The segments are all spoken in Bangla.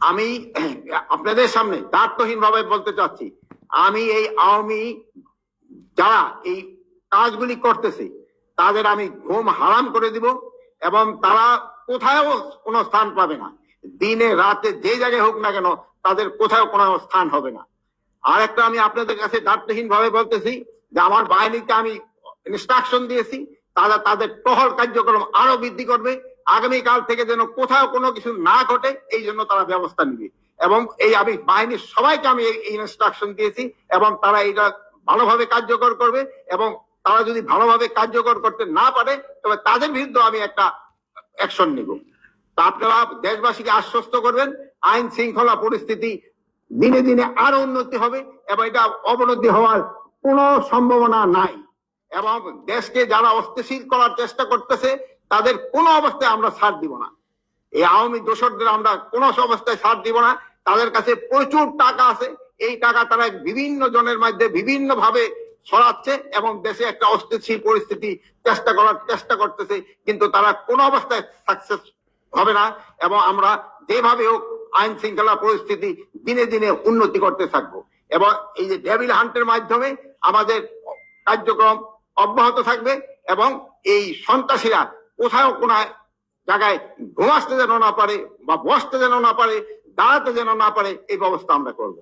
আমি আপনাদের সামনে দার্থহীন ভাবে বলতে চাচ্ছি, আমি এই আওয়ামী যারা এই কাজগুলি করতেছে, তাদের আমি ঘুম হারাম করে দিব এবং তারা কোথাও কোনো স্থান পাবে না। দিনে, রাতে, যে জায়গায় হোক না কেন, তাদের কোথাও কোনো স্থান হবে না। আর একটা আমি আপনাদের কাছে দার্থহীন ভাবে বলতেছি যে আমার বাহিনীকে আমি ইনস্ট্রাকশন দিয়েছি, তারা তাদের টহল কার্যক্রম আরও বৃদ্ধি করবে। আগামীকাল থেকে যেন কোথাও কোনো কিছু না ঘটে, এই জন্য তারা ব্যবস্থা নিবে। এবং এই আমি বাহিনীর সবাইকে আমি এই ইনস্ট্রাকশন দিয়েছি এবং তারা এটা ভালোভাবে কার্যকর করবে এবং তারা যদি ভালোভাবে কার্যকর করতে না পারে, তবে তাদের বিরুদ্ধে আমি একটা অ্যাকশন নিব। তা আপনারা দেশবাসীকে আশ্বস্ত করবেন, আইন শৃঙ্খলা পরিস্থিতি দিনে দিনে আরও উন্নতি হবে এবং এটা অবনতি হওয়ার কোনো সম্ভাবনা নাই। এবং দেশকে যারা অস্থিতিশীল করার চেষ্টা করতেছে তাদের কোনো অবস্থায় আমরা ছাড় দিব না। এই আওয়ামী দোষরদের আমরা কোনো অবস্থায় ছাড় দিব না। তাদের কাছে প্রচুর টাকা আছে। এই টাকা তারা বিভিন্ন জনের মধ্যে বিভিন্ন ভাবে ছড়াচ্ছে এবং দেশে একটা অস্থিতিশীল পরিস্থিতি চেষ্টা করার চেষ্টা করতেছে, কিন্তু তারা কোনো অবস্থায় সাকসেস হবে না এবং আমরা যেভাবে হোক আইন শৃঙ্খলা পরিস্থিতি দিনে দিনে উন্নতি করতে থাকব। এবং এই যে ডেভিল হান্টের মাধ্যমে আমাদের কার্যক্রম অব্যাহত থাকবে এবং এই সন্ত্রাসীরা কোথাও কোন জায়গায় ঘুমাসতে যেন না পারে বা বসতে যেন না পারে দাঁড়াতে যেন না পারে এই ব্যবস্থা আমরা করব।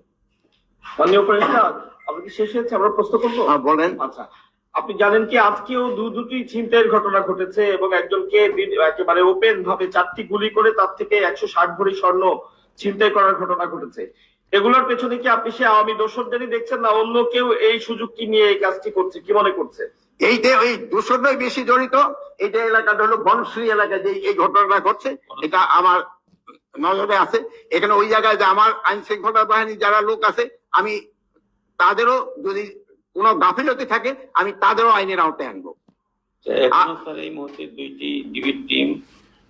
আপনি শেষ হয়েছে? আমরা প্রশ্ন করব? বলেন। আচ্ছা আপনি জানেন কি আজকেও দু দুটি ছিনতাইয়ের ঘটনা ঘটেছে এবং একজনকে একেবারে ওপেন ভাবে চারটি গুলি করে তার থেকে একশো ষাট ভরি স্বর্ণ ছিনতাই করার ঘটনা ঘটেছে। এগুলোর পেছনে কি আপনি সে আওয়ামী দোষরদেরই দেখছেন না অন্য কেউ এই সুযোগটি নিয়ে এই কাজটি করছে? কি মনে করছে? এইটা ওই দূষণই বেশি জড়িত এইটা এলাকাটা হলো বনশ্রী এলাকা যে এই ঘটনাটা ঘটছে, এটা আমার নজরে আছে। এখানে ওই জায়গায় যে আমার আইন শৃঙ্খলা বাহিনী যারা লোক আছে, আমি তাদেরও যদি কোনো গাফিলতি থাকে, আমি তাদেরও আইনের আওতায় আনব। এই মুহূর্তে দুইটি ডিবির টিম,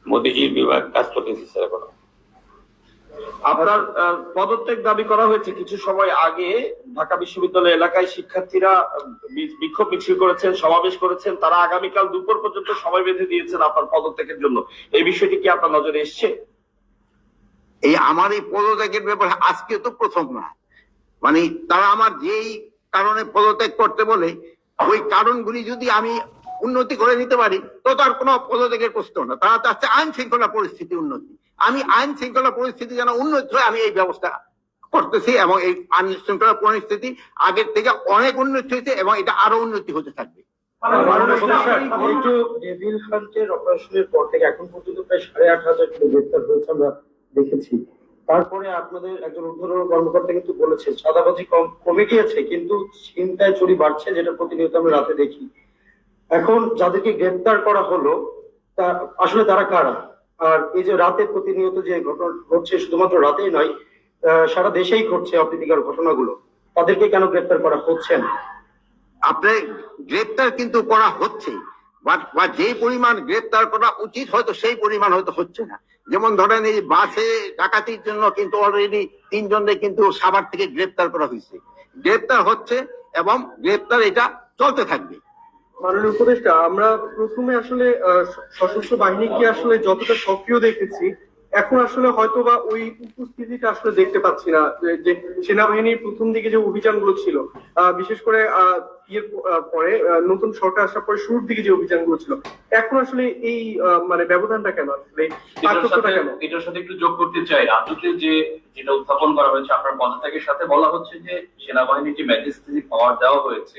মোদিজির বিভাগ কাজ করতেছে, স্যার আপনার পদত্যাগ দাবি করা হয়েছে কিছু সময় আগে ঢাকা বিশ্ববিদ্যালয় এলাকায় শিক্ষার্থীরা বিক্ষোভ মিছিল করেছেন, সমাবেশ করেছেন, তারা আগামীকাল দুপুর পর্যন্ত সময় বেঁধে দিয়েছেন আপনার পদত্যাগের জন্য। এই বিষয়টি কি আপনার নজরে এসছে? এই আমার এই পদত্যাগের ব্যাপারে আজকে তো প্রথম না। মানে তারা আমার যেই কারণে পদত্যাগ করতে বলে, ওই কারণগুলি যদি আমি উন্নতি করে নিতে পারি, তো তার কোনো পদত্যাগের প্রশ্ন না। তারা চাচ্ছে আইন শৃঙ্খলা পরিস্থিতি উন্নতি। আমি আইন শৃঙ্খলা পরিস্থিতি যেন উন্নতি হয়, আমি এই ব্যবস্থা করতেছি এবং এই আইন শৃঙ্খলা পরিস্থিতি আগের থেকে অনেক উন্নতি হয়েছে এবং এটা আরও উন্নতি হতে থাকবে। ডেভিল হান্টের অপারেশনের পর থেকে এখন পর্যন্ত প্রায় সাড়ে আট হাজার কিলো গ্রেপ্তার হয়েছে আমরা দেখেছি। তারপরে আপনাদের একজন ঊর্ধ্বতন কর্মকর্তা কিন্তু কমে গিয়েছে, কিন্তু চিন্তায় চুরি বাড়ছে, যেটা প্রতিনিয়ত আমরা রাতে দেখি। এখন যাদেরকে গ্রেপ্তার করা হলো, তা আসলে তারা কারা? আর এই যে রাতে প্রতিনিয়ত যে ঘটনা ঘটছে, শুধুমাত্র রাতেই নয় সারা দেশেই ঘটছে অপ্রীতিকর ঘটনাগুলো। তাদেরকে কেন গ্রেপ্তার করা হচ্ছে না? আপনার গ্রেপ্তার কিন্তু করা হচ্ছে, বা- যে পরিমাণ গ্রেপ্তার করা উচিত, হয়তো সেই পরিমাণ হয়তো হচ্ছে না। যেমন ধরেন এই বাসে ডাকাতির জন্য কিন্তু অলরেডি তিনজনকে কিন্তু সাভার থেকে গ্রেপ্তার করা হয়েছে। গ্রেপ্তার হচ্ছে এবং গ্রেপ্তার এটা চলতে থাকবে। মাননীয় উপদেষ্টা আমরা প্রথমে আসলে সশস্ত্র বাহিনীকে আসলে যতটা সক্রিয় দেখেছি এখন আসলে হয়তো বা ওই উপস্থিতিটা আসলে দেখতে পাচ্ছি না যে- সেনাবাহিনীর প্রথম দিকে যে অভিযানগুলো ছিল বিশেষ করে ইয়ের পরে নতুন সরকার আসার পরে শুরুর দিকে যে অভিযানগুলো ছিল এখন আসলে এই মানে ব্যবধানটা কেন আসলে এটার পার্থক্যটা সাথে কেন? এটার সাথে একটু যোগ করতে চাই রাজুকে যে যেটা উত্থাপন করা হয়েছে আপনার পদত্যাগের সাথে বলা হচ্ছে যে সেনাবাহিনীর যে ম্যাজিস্ট্রেট পাওয়ার দেওয়া হয়েছে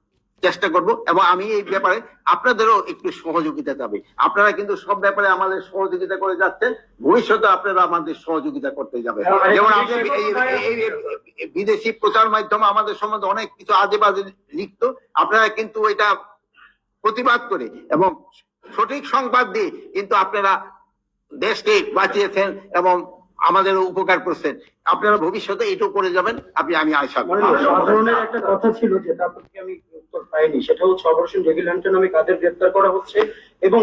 চেষ্টা করব এবং আমি এই ব্যাপারে আপনাদেরও একটু সহযোগিতা যাবে আপনারা কিন্তু সব ব্যাপারে আমাদের সহযোগিতা করে যাচ্ছেন। ভবিষ্যতে আপনারা আমাদের সহযোগিতা করতে যাবেন। যেমন এই- এই- এই বিদেশি প্রচার মাধ্যমে আমাদের সম্বন্ধে অনেক কিছু আজে বাজে লিখতো। আপনারা কিন্তু এটা প্রতিবাদ করে এবং সঠিক সংবাদ দিয়ে কিন্তু আপনারা দেশকে বাঁচিয়েছেন এবং আমাদের উপকার করছেন। আপনারা ভবিষ্যতে এটাও করে যাবেন আপনি আমি আশা করি। মানে সাধারণের একটা কথা ছিল যেটা আপনাকে আমি উত্তর পাইনি সেটা হচ্ছে অপারেশন রেগুলেন্টের নামে কাদের গ্রেপ্তার করা হচ্ছে এবং